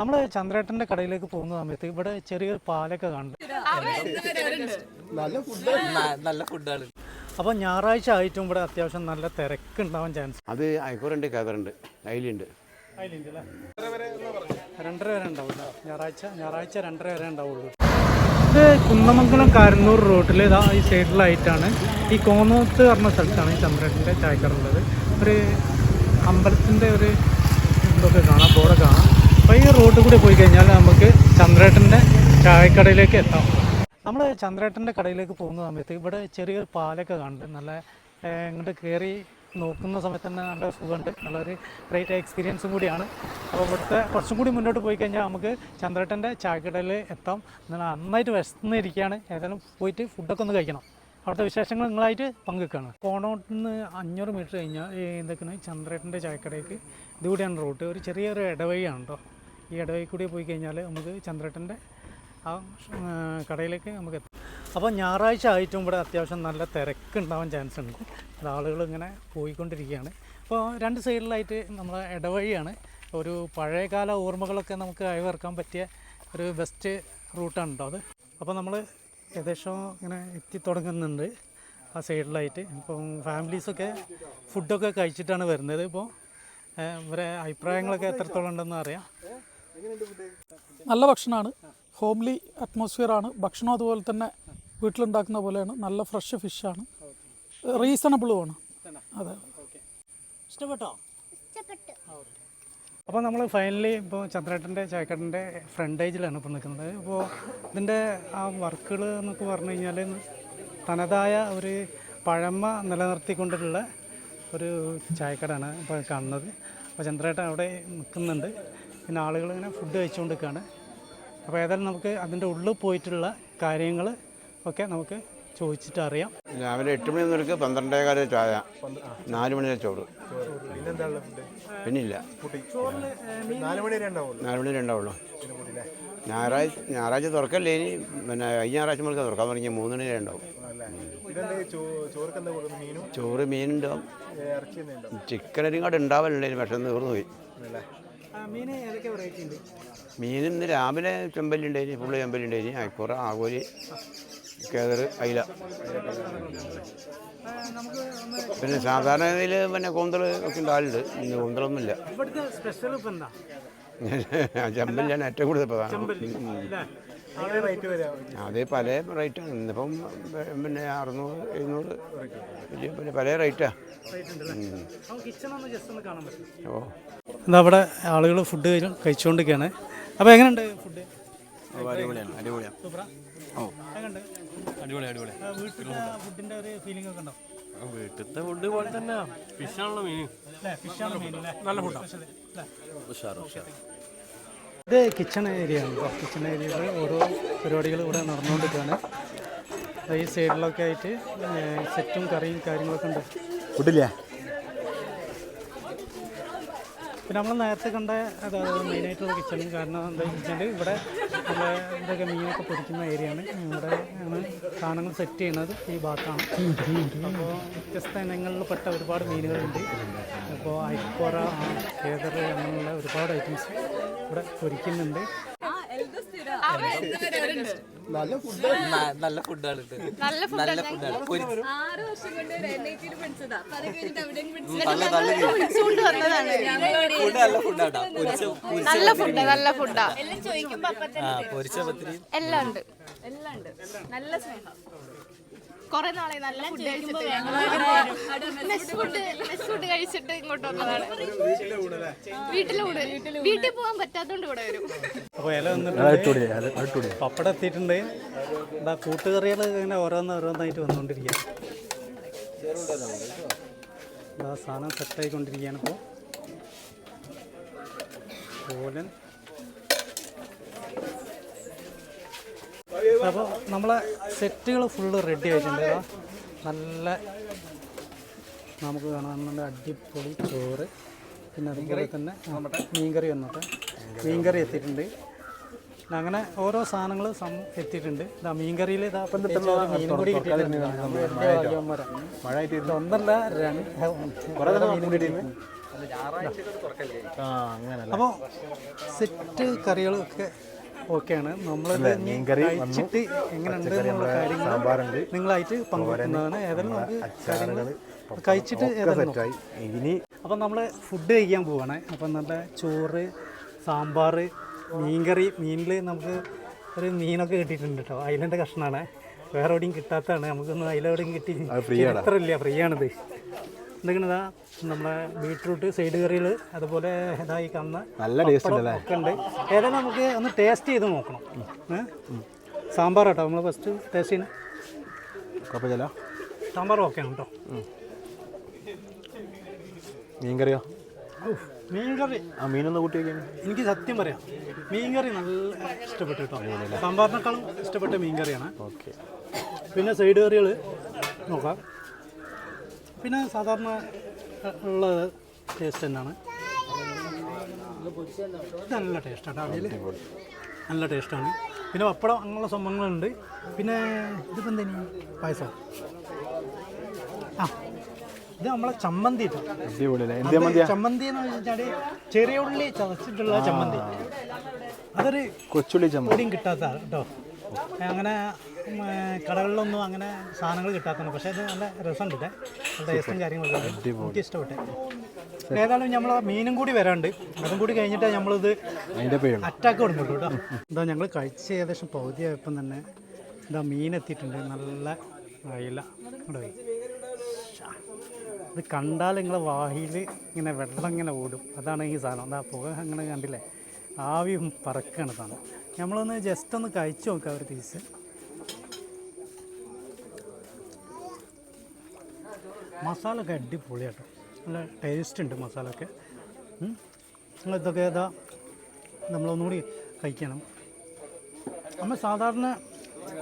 നമ്മൾ ചന്ദ്രേട്ടന്റെ കടയിലേക്ക് പോകുന്ന സമയത്ത് ഇവിടെ ചെറിയൊരു പാലൊക്കെ കാണുന്നുണ്ട് നല്ല ഫുഡാണ്. അപ്പോൾ ഞായറാഴ്ച ആയിട്ടും ഇവിടെ അത്യാവശ്യം നല്ല തിരക്ക് ഉണ്ടാവാൻ ചാൻസ് അത് ഐഫോറുണ്ട് കവറുണ്ട് അയിലുണ്ട് രണ്ടര വരെ ഉണ്ടാവില്ല ഞായറാഴ്ച ഞായറാഴ്ച രണ്ടര വരെ ഉണ്ടാവുള്ളൂ. ഇത് കുന്നമംഗലം കാരന്നൂർ റോഡിൽ ഇതാ ഈ സൈഡിലായിട്ടാണ്. ഈ കോന്നോത്ത് പറഞ്ഞ സ്ഥലത്താണ് ഈ ചന്ദ്രേട്ടന്റെ ചായക്കറുള്ളത് ഒരു അമ്പലത്തിന്റെ ഒരു ഇതൊക്കെ കാണാം ബോർഡ് കാണാം. അപ്പോൾ ഈ റൂട്ട് കൂടി പോയി കഴിഞ്ഞാൽ നമുക്ക് ചന്ദ്രേട്ടന്റെ ചായക്കടയിലേക്ക് എത്താം. നമ്മൾ ചന്ദ്രേട്ടന്റെ കടയിലേക്ക് പോകുന്ന സമയത്ത് ഇവിടെ ചെറിയൊരു പാലൊക്കെ കാണുന്നുണ്ട്. നല്ല ഇങ്ങോട്ട് കയറി നോക്കുന്ന സമയത്ത് തന്നെ നല്ല സുഖമുണ്ട്. നല്ലൊരു ഗ്രേറ്റ് എക്സ്പീരിയൻസും കൂടിയാണ്. അപ്പോൾ ഇവിടുത്തെ കുറച്ചും കൂടി മുന്നോട്ട് പോയി കഴിഞ്ഞാൽ നമുക്ക് ചന്ദ്രേട്ടന്റെ ചായക്കടയിൽ എത്താം. എന്നാൽ നന്നായിട്ട് വിശന്നിരിക്കുകയാണ്. ഏതായാലും പോയിട്ട് ഫുഡൊക്കെ ഒന്ന് കഴിക്കണം. അവിടുത്തെ വിശേഷങ്ങൾ നിങ്ങളായിട്ട് പങ്കുവെക്കുകയാണ് കോണോട്ടിൽ നിന്ന് അഞ്ഞൂറ് മീറ്റർ കഴിഞ്ഞാൽ എന്തൊക്കെയാണ് ചന്ദ്രേട്ടന്റെ ചായക്കടയ്ക്ക് ഇതുകൂടിയാണ് റൂട്ട് ഒരു ചെറിയൊരു ഇടവഴിയാണ് കേട്ടോ ഈ ഇടവഴി കൂടി പോയി കഴിഞ്ഞാൽ നമുക്ക് ചന്ദ്രട്ടന്റെ ആ കടയിലേക്ക് നമുക്ക് എത്താം. അപ്പോൾ ഞായറാഴ്ച ആയിട്ടും ഇവിടെ അത്യാവശ്യം നല്ല തിരക്ക് ഉണ്ടാവാൻ ചാൻസ് ഉണ്ട്. അത് ആളുകൾ ഇങ്ങനെ പോയിക്കൊണ്ടിരിക്കുകയാണ്. അപ്പോൾ രണ്ട് സൈഡിലായിട്ട് നമ്മൾ ഇടവഴിയാണ്. ഒരു പഴയകാല ഓർമ്മകളൊക്കെ നമുക്ക് അയവിറക്കാൻ പറ്റിയ ഒരു ബെസ്റ്റ് റൂട്ടാണ് അത്. അപ്പോൾ നമ്മൾ ഏകദേശം ഇങ്ങനെ എത്തി തുടങ്ങുന്നുണ്ട് ആ സൈഡിലായിട്ട്. ഇപ്പം ഫാമിലീസൊക്കെ ഫുഡൊക്കെ കഴിച്ചിട്ടാണ് വരുന്നത്. ഇപ്പോൾ ഇവരെ അഭിപ്രായങ്ങളൊക്കെ എത്രത്തോളം ഉണ്ടെന്ന് അറിയാം. നല്ല ഭക്ഷണമാണ്. ഹോംലി അറ്റ്മോസ്ഫിയർ ആണ്. ഭക്ഷണം അതുപോലെ തന്നെ വീട്ടിലുണ്ടാക്കുന്ന പോലെയാണ്. നല്ല ഫ്രഷ് ഫിഷാണ് റീസണബിളുമാണ് അതെ. ഇഷ്ടപ്പെട്ടോ? അപ്പോൾ നമ്മൾ ഫൈനലി ഇപ്പോൾ ചന്ദ്രേട്ടന്റെ ചായക്കട്ടന്റെ ഫ്രണ്ടേജിലാണ് ഇപ്പോൾ നിൽക്കുന്നത്. അപ്പോൾ ഇതിന്റെ ആ വർക്കുകൾ എന്നൊക്കെ പറഞ്ഞു കഴിഞ്ഞാൽ തനതായ ഒരു പഴമ നിലനിർത്തിക്കൊണ്ടിട്ടുള്ള ഒരു ചായക്കടയാണ് ഇപ്പോൾ കാണുന്നത്. അപ്പോൾ ചന്ദ്രേട്ടൻ അവിടെ നിൽക്കുന്നുണ്ട്. പിന്നെ ആളുകൾ ഇങ്ങനെ ഫുഡ് കഴിച്ചുകൊണ്ടിരിക്കുകയാണ്. അപ്പോൾ ഏതായാലും നമുക്ക് അതിന്റെ ഉള്ളിൽ പോയിട്ടുള്ള കാര്യങ്ങൾ ഒക്കെ നമുക്ക് ചോദിച്ചിട്ട് അറിയാം. രാവിലെ എട്ട് മണി മുതൽക്ക് പന്ത്രണ്ടേകാല ചായ നാല് മണി ചോറ്. പിന്നില്ല. നാല് മണി രണ്ടാവുള്ളൂ ഉണ്ടാവുള്ളൂ. ഞായറാഴ്ച ഞായറാഴ്ച തുറക്കല്ലേ ഇനി? പിന്നെ കഴിഞ്ഞ ഞായറാഴ്ച മുതൽക്ക് തുറക്കാൻ തുടങ്ങിയ മൂന്ന് മണി വരെ ഉണ്ടാവും. ചോറ് മീനുണ്ടാവും. ചിക്കൻ അരിങ്ങാട് ഉണ്ടാവലുണ്ടായിരുന്നു പക്ഷെ തീർന്നു പോയി മീൻ ഏതൊക്കെ വെറൈറ്റി ഉണ്ട്? മീൻ ഇന്ന് രാവിലെ ചെമ്പല്ലുണ്ടായിന് ഫുള്ള് ചെമ്പല്ലുണ്ടായിന് അയക്കുറ ആകോലി കേതറ് അയില. പിന്നെ സാധാരണ ഇതിൽ പിന്നെ കൂന്തൽ ഒക്കെ ഉണ്ടാവലുണ്ട് ഇന്ന് കൂന്തലൊന്നുമില്ല ഇവിടുത്തെ സ്പെഷ്യൽ ഇപ്പം എന്താ? ചെമ്പല്ലാണ് ഏറ്റവും കൂടുതൽ പ്രധാനം. അത് പല റേറ്റാണ്. ഇന്നിപ്പം പിന്നെ അറുന്നൂറ് എഴുന്നൂറ്. പിന്നെ പല റേറ്റാണ് ഓ. എന്താ അവിടെ ആളുകൾ ഫുഡ് കഴിച്ചുകൊണ്ടിരിക്കുകയാണ്. അപ്പോൾ എങ്ങനെയുണ്ട് ഫുഡ് അടിപൊളിയാണ് അടിപൊളിയാണ് ഓ. എങ്ങനെയുണ്ട്? അടിപൊളി അടിപൊളി. ഫുഡിന്റെ ഒരു ഫീലിംഗ് ഒക്കെ ഉണ്ടോ? വീട്ടിലത്തെ ഫുഡ് പോലെ തന്നെ ഫിഷാണല്ലോ മീൻ നല്ല ഫുഡാണ് ഉഷാർ ഉഷാർ ഇത് കിച്ചൺ ഏരിയ ആണ് കിച്ചൺ ഏരിയയിൽ ഓരോ പരിപാടികൾ ഇവിടെ നടന്നുകൊണ്ടിരിക്കുകയാണ് ഈ സൈഡിലൊക്കെ ആയിട്ട് സെറ്റും കറിയും കാര്യങ്ങളൊക്കെ ഉണ്ട്. ഫുഡില്ല? പിന്നെ നമ്മൾ നേരത്തെ കണ്ട അതായത് മെയിനായിട്ടുള്ള കിച്ചൺ കാരണം എന്താ വെച്ചാൽ ഇവിടെ നമ്മൾ ഇതൊക്കെ മീനൊക്കെ പൊരിക്കുന്ന ഏരിയയാണ് ഇവിടെ ആണ് സാധനങ്ങൾ സെറ്റ് ചെയ്യുന്നത് ഈ ഭാഗത്താണ്. അപ്പോൾ വ്യത്യസ്ത ഇനങ്ങളിൽ പെട്ട ഒരുപാട് മീനുകളുണ്ട്. അപ്പോൾ ഐക്കോറ കേതർ അങ്ങനെയുള്ള ഒരുപാട് ഐറ്റംസ് ഇവിടെ പൊരിക്കുന്നുണ്ട്. നല്ല ഫുഡാണ് നല്ല നല്ല ഫുഡാണ് ആറ് വർഷം കൊണ്ട് എൻഐറ്റിയിൽ പഠിച്ചതാ അപ്പൊ അത് കഴിഞ്ഞിട്ട് എവിടെയും നല്ല നല്ല പഠിച്ചുകൊണ്ട് വന്നതാണ്. ഫുഡ് നല്ല ഫുഡ് നല്ല ഫുഡാ എല്ലാം ചോദിക്കുമ്പോ എല്ലാം ഉണ്ട്. എല്ലാം ഉണ്ട്. നല്ല സ്നേഹം. കൊറേ നാളെ നല്ല ഫുഡ് കഴിച്ചിട്ട് മെസ് ഫുഡ് മെസ് ഫുഡ് കഴിച്ചിട്ട് ഇങ്ങോട്ട് വന്നതാണ്. വീട്ടിലൂടെ വീട്ടിൽ പോകാൻ പറ്റാത്തോണ്ട് ഇവിടെ വരും. അപ്പോൾ ഇല വന്നിട്ടുണ്ട്. പപ്പടം എത്തിയിട്ടുണ്ട്. എന്താ കൂട്ടുകറികൾ ഇങ്ങനെ ഓരോന്ന് ഓരോന്നായിട്ട് വന്നുകൊണ്ടിരിക്കുക സാധനം സെറ്റായിക്കൊണ്ടിരിക്കുകയാണ് ഇപ്പോൾ കോലൻ അപ്പോൾ നമ്മളെ സെറ്റുകൾ ഫുള്ള് റെഡി ആയിട്ടുണ്ട്. നല്ല നമുക്ക് കാണാൻ നല്ല അടിപൊളി ചോറ്. പിന്നെ അതുപോലെ തന്നെ മീൻകറി വന്നിട്ട്. മീൻകറി എത്തിയിട്ടുണ്ട്. പിന്നെ അങ്ങനെ ഓരോ സാധനങ്ങൾ സം എത്തിയിട്ടുണ്ട്. ഇതാ മീൻകറിയിൽ ഇതാ മീൻ കൂടി കിട്ടിയിട്ടുണ്ട്. ഒന്നല്ല രണ്ട്. അപ്പോൾ സെറ്റ് കറികളൊക്കെ ഓക്കെയാണ്. നമ്മളത് കഴിച്ചിട്ട് എങ്ങനെയുണ്ട് കാര്യങ്ങൾ നിങ്ങളായിട്ട് പങ്കുവെക്കുന്നതാണ് ഏതായാലും നമുക്ക് കാര്യങ്ങൾ കഴിച്ചിട്ട്. ഇനി അപ്പം നമ്മൾ ഫുഡ് കഴിക്കാൻ പോവാണ്. അപ്പം നല്ല ചോറ് സാമ്പാർ മീൻകറി മീനിൽ നമുക്ക് ഒരു മീനൊക്കെ കിട്ടിയിട്ടുണ്ട് കേട്ടോ അതിലെന്റെ കഷ്ണമാണ് വേറെ എവിടെയും കിട്ടാത്തതാണ്. നമുക്കൊന്നും അതിലെവിടെയും കിട്ടി അത്ര ഇല്ല. ഫ്രീ ആണിത്. എന്തൊക്കെയാ നമ്മുടെ ബീട്രൂട്ട് സൈഡ് കറികൾ അതുപോലെ ഇതായി കന്ന നല്ല ടേസ്റ്റ് ഉണ്ട്. ഏതായാലും നമുക്ക് ഒന്ന് ടേസ്റ്റ് ചെയ്ത് നോക്കണം? സാമ്പാർ കേട്ടോ നമ്മൾ ഫസ്റ്റ് ടേസ്റ്റ് ചെയ്യണം സാമ്പാർ ഓക്കെ ആണ് കേട്ടോ. മീൻകറിയോ? മീൻകറി. ആ മീനൊന്ന് കൂട്ടി എനിക്ക് സത്യം പറയാം മീൻകറി നല്ല ഇഷ്ടപ്പെട്ടു കേട്ടോ. സാമ്പാറിനേക്കാളും ഇഷ്ടപ്പെട്ട മീൻകറിയാണ്. ഓക്കെ. പിന്നെ സൈഡ് കറികൾ നോക്കാം. പിന്നെ സാധാരണ ഉള്ള ടേസ്റ്റ് തന്നെയാണ് നല്ല ടേസ്റ്റാണ് നല്ല ടേസ്റ്റാണ് പിന്നെ പപ്പടം അങ്ങനെയുള്ള സംഭവങ്ങളുണ്ട്. പിന്നെ ഇതിപ്പോൾ എന്തിനു? പായസം. ആ ഇത് നമ്മളെ ചമ്മന്തി ചമ്മന്തി എന്ന് വെച്ചാൽ ചെറിയ ഉള്ളി ചതച്ചിട്ടുള്ള ചമ്മന്തി. അതൊരു കൊച്ചുള്ളി ചമ്മന്തി. കിട്ടാത്ത കേട്ടോ. അങ്ങനെ കടകളിലൊന്നും അങ്ങനെ സാധനങ്ങൾ കിട്ടാത്തതാണ് പക്ഷേ ഇത് നല്ല രസമുണ്ട് ഇത്. നല്ല ടേസ്റ്റും കാര്യങ്ങളൊക്കെ. എനിക്ക് ഇഷ്ടപ്പെട്ടെ ഏതായാലും നമ്മൾ മീനും കൂടി വരാണ്ട്. അതും കൂടി കഴിഞ്ഞിട്ട് നമ്മളിത് അറ്റാക്ക് കൊടുക്കുള്ളൂ കേട്ടോ. എന്താ ഞങ്ങൾ കഴിച്ച് ഏകദേശം പകുതിയായപ്പം തന്നെ എന്താ മീൻ എത്തിയിട്ടുണ്ട്. നല്ല അയില ഇവിടെ ഇത് കണ്ടാൽ നിങ്ങളെ വാഹിയിൽ ഇങ്ങനെ വെള്ളം ഇങ്ങനെ ഓടും. അതാണ് ഈ സാധനം. എന്താ പുക അങ്ങനെ കണ്ടില്ലേ? ആവിയും പറക്കാണ് സാധനം. നമ്മളൊന്ന് ജസ്റ്റ് ഒന്ന് കഴിച്ചു നോക്കാം ഒരു പീസ് മസാല ഒക്കെ അടിപൊളിയാട്ടോ നല്ല ടേസ്റ്റ് ഉണ്ട് മസാല ഒക്കെ. നിങ്ങൾ ഇതൊക്കെ ഏതാ? നമ്മളൊന്നുകൂടി കഴിക്കണം. നമ്മൾ സാധാരണ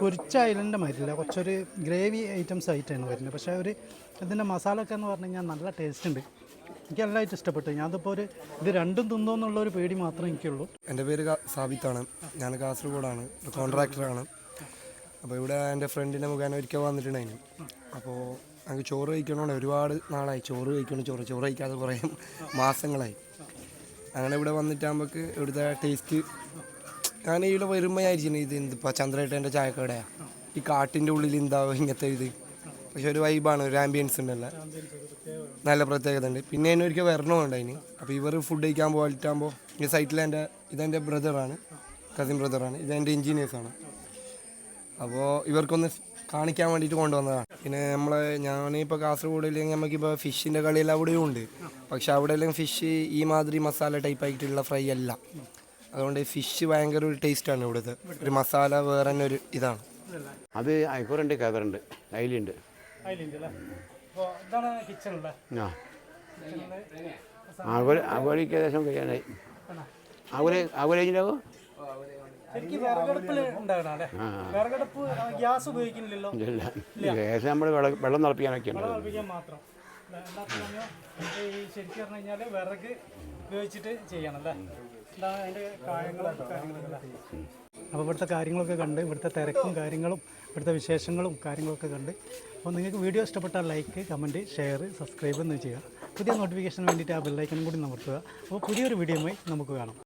പൊരിച്ച അയലന്റെ മാതിരില്ല കുറച്ചൊരു ഗ്രേവി ഐറ്റംസ് ആയിട്ടാണ് വരുന്നത്. പക്ഷേ ഒരു ഇതിന്റെ മസാല ഒക്കെ എന്ന് പറഞ്ഞു കഴിഞ്ഞാൽ നല്ല ടേസ്റ്റ് ഉണ്ട്. എനിക്ക് നല്ലതായിട്ട് ഇഷ്ടപ്പെട്ടു. ഞാനിപ്പോൾ ഒരു ഇത് രണ്ടും തിന്നോ എന്നുള്ള ഒരു പേടി മാത്രമേ എനിക്കുള്ളൂ. എന്റെ പേര് സാബിത്താണ്. ഞാൻ കാസർഗോഡാണ്. ഒരു കോൺട്രാക്ടറാണ്. അപ്പോൾ ഇവിടെ എന്റെ ഫ്രണ്ടിന്റെ മുഖേന ഒരിക്കൽ വന്നിട്ടുണ്ടായിരുന്നു അപ്പോൾ ഞങ്ങൾക്ക് ചോറ് കഴിക്കണോണ്ട് ഒരുപാട് നാളായി. ചോറ് കഴിക്കണം ചോറ് ചോറ് കഴിക്കാതെ കുറേ മാസങ്ങളായി. അങ്ങനെ ഇവിടെ വന്നിട്ടാകുമ്പോൾക്ക് ഇവിടുത്തെ ടേസ്റ്റ് ഞാൻ ഇവിടെ ഇരിക്കുന്നത് ഇത് എന്തിപ്പോൾ ചന്ദ്രേട്ടന്റെ ചായക്കടയാണ് ഈ കാട്ടിന്റെ ഉള്ളിൽ എന്താവും ഇങ്ങനത്തെ ഇത്. പക്ഷെ ഒരു വൈബാണ് ഒരു ആംബിയൻസ് ഉണ്ടല്ലോ. നല്ല പ്രത്യേകത ഉണ്ട്. പിന്നെ എന്നെ ഒരിക്കൽ വരണമുണ്ട് അതിന്. അപ്പോൾ ഇവർ ഫുഡ് കഴിക്കാൻ പോയിട്ടാകുമ്പോൾ ഈ സൈറ്റിൽ എന്റെ ഇതെന്റെ ബ്രദറാണ് കസിൻ ബ്രദറാണ് ഇതെന്റെ എൻജിനീയേഴ്സാണ് അപ്പോൾ ഇവർക്കൊന്ന് കാണിക്കാൻ വേണ്ടിയിട്ട് കൊണ്ടുവന്നതാണ്. പിന്നെ നമ്മൾ ഞാനിപ്പോൾ കാസർഗോഡ് ഇല്ലെങ്കിൽ നമുക്കിപ്പോൾ ഫിഷിന്റെ കളിയെല്ലാം അവിടെയും ഉണ്ട്. പക്ഷെ അവിടെ എല്ലാം ഫിഷ് ഈ മാതിരി മസാല ടൈപ്പ് ആയിട്ടുള്ള ഫ്രൈ അല്ല. അതുകൊണ്ട് ഫിഷ് ഭയങ്കര ഒരു ടേസ്റ്റാണ് ഇവിടുത്തെ. ഒരു മസാല വേറെ തന്നെ ഒരു ഇതാണ്. അത് അയക്കൂറുണ്ട് കവറുണ്ട് അല്ലേ? കിച്ചണല്ലേ ആ. ആകുല ആകുലയ്ക്ക് ഏകദേശം കഴിയാനായി. ആകുല ആകുല കഴിഞ്ഞാകും ശരിക്കും വിറകടുപ്പിൽ ഉണ്ടാകണം അല്ലേ? വിറകടുപ്പ് ഗ്യാസ് ഉപയോഗിക്കുന്നില്ലല്ലോ? ഏകദേശം നമ്മൾ വെള്ളം തിളപ്പിക്കാനൊക്കെയാണ് മാത്രം. എല്ലാത്തിനും ഈ ശരിക്കും പറഞ്ഞു കഴിഞ്ഞാൽ വിറക് ഉപയോഗിച്ചിട്ട് ചെയ്യണം അല്ലേ? അതിന്റെ കാര്യങ്ങളൊക്കെ അപ്പോൾ ഇവിടുത്തെ കാര്യങ്ങളൊക്കെ കണ്ട് ഇവിടുത്തെ തിരക്കും കാര്യങ്ങളും ഇവിടുത്തെ വിശേഷങ്ങളും കാര്യങ്ങളൊക്കെ കണ്ട്. അപ്പോൾ നിങ്ങൾക്ക് വീഡിയോ ഇഷ്ടപ്പെട്ടാൽ ലൈക്ക് കമന്റ് ഷെയർ സബ്സ്ക്രൈബ് എന്ന് ചെയ്യുക പുതിയ നോട്ടിഫിക്കേഷന് വേണ്ടിയിട്ട് ആ ബെല്ലൈക്കനും കൂടി നമർത്തുക. അപ്പോൾ പുതിയൊരു വീഡിയോയുമായി നമുക്ക് കാണാം.